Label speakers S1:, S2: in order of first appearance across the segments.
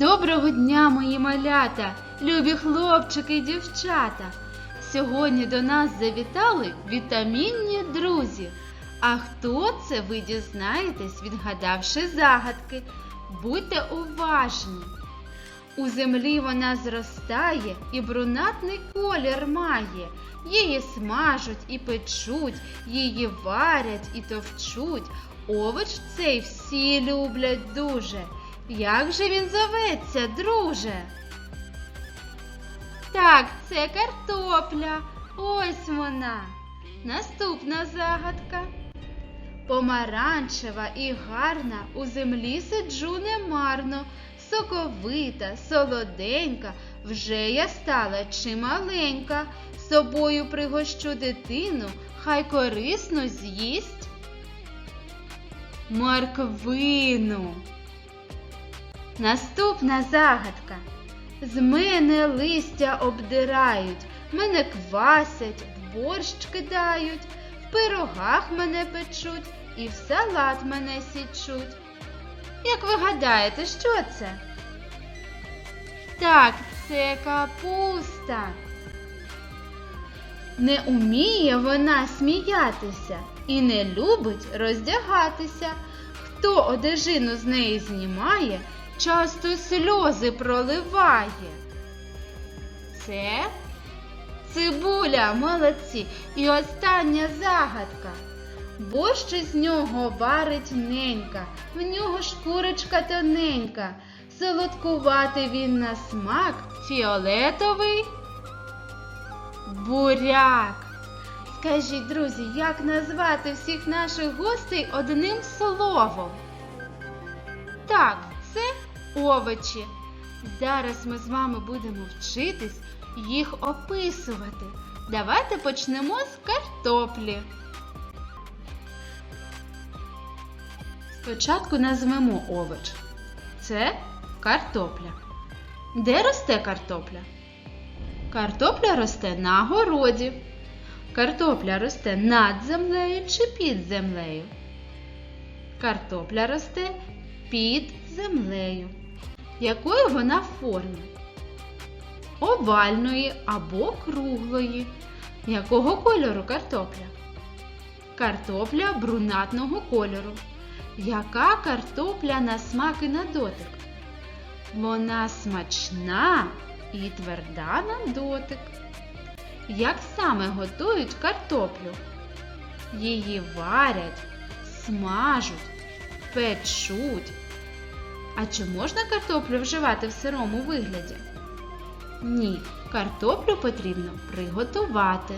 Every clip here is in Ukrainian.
S1: Доброго дня, мої малята, любі хлопчики і дівчата. Сьогодні до нас завітали вітамінні друзі. А хто це, ви дізнаєтесь, відгадавши загадки. Будьте уважні. У землі вона зростає і брунатний колір має. Її смажуть і печуть, її варять і товчуть. Овоч цей всі люблять дуже. Як же він зоветься, друже? Так, це картопля. Ось вона. Наступна загадка. Помаранчева і гарна, у землі сиджу немарно, соковита, солоденька, вже я стала чималенька, собою пригощу дитину, хай корисно з'їсть. Морквину. Наступна загадка. З мене листя обдирають, мене квасять, в борщ кидають, в пирогах мене печуть і в салат мене січуть. Як ви гадаєте, що це? Так, це капуста. Не уміє вона сміятися і не любить роздягатися. Хто одежину з неї знімає, часто сльози проливає. Це цибуля, молодці. І остання загадка. Борщ із нього варить ненька, в нього шкурочка тоненька, солодкувати він на смак, фіолетовий буряк. Скажіть, друзі, як назвати всіх наших гостей одним словом? Так, це овочі. Зараз ми з вами будемо вчитись їх описувати. Давайте почнемо з картоплі. Спочатку назвемо овоч. Це картопля. Де росте картопля? Картопля росте на городі. Картопля росте над землею чи під землею? Картопля росте під землею. Якої вона форми? Овальної або круглої. Якого кольору картопля? Картопля брунатного кольору. Яка картопля на смак і на дотик? Вона смачна і тверда на дотик. Як саме готують картоплю? Її варять, смажуть, печуть. А чи можна картоплю вживати в сирому вигляді? Ні, картоплю потрібно приготувати.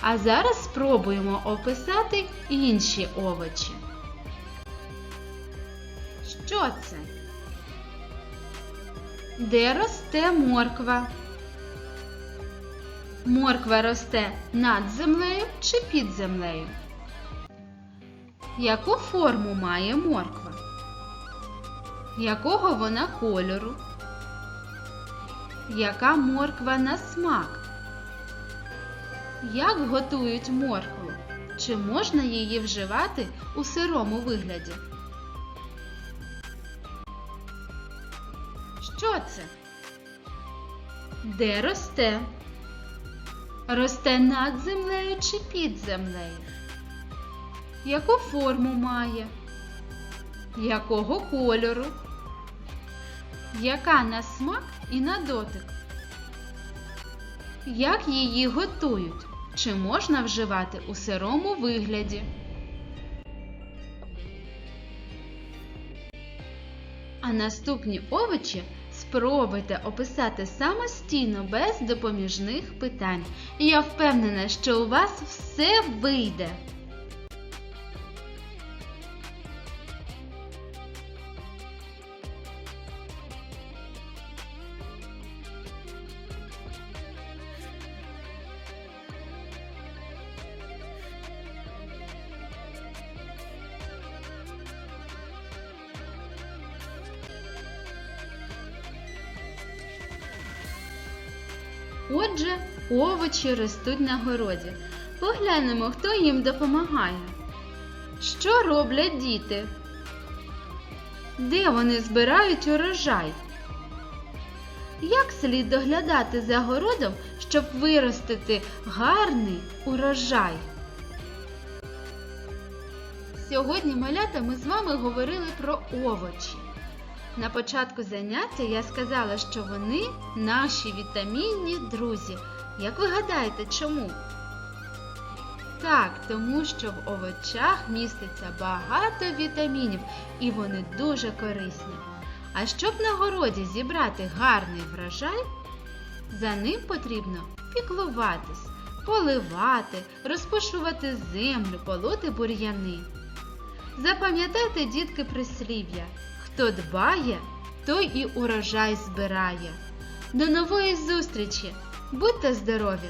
S1: А зараз спробуємо описати інші овочі. Що це? Де росте морква? Морква росте над землею чи під землею? Яку форму має морква? Якого вона кольору? Яка морква на смак? Як готують моркву? Чи можна її вживати у сирому вигляді? Що це? Де росте? Росте над землею чи під землею? Яку форму має? Якого кольору? Яка на смак і на дотик? Як її готують? Чи можна вживати у сирому вигляді? А наступні овочі спробуйте описати самостійно без допоміжних питань. Я впевнена, що у вас все вийде. Отже, овочі ростуть на городі. Поглянемо, хто їм допомагає. Що роблять діти? Де вони збирають урожай? як слід доглядати за городом, щоб виростити гарний урожай. Сьогодні, малята, ми з вами говорили про овочі. На початку заняття я сказала, що вони наші вітамінні друзі. Як ви гадаєте, чому? Так, тому що в овочах міститься багато вітамінів і вони дуже корисні. А щоб на городі зібрати гарний врожай, за ним потрібно піклуватись, поливати, розпушувати землю, полоти бур'яни. Запам'ятайте, дітки, прислів'я. Хто дбає, той і урожай збирає. До нової зустрічі! Будьте здорові!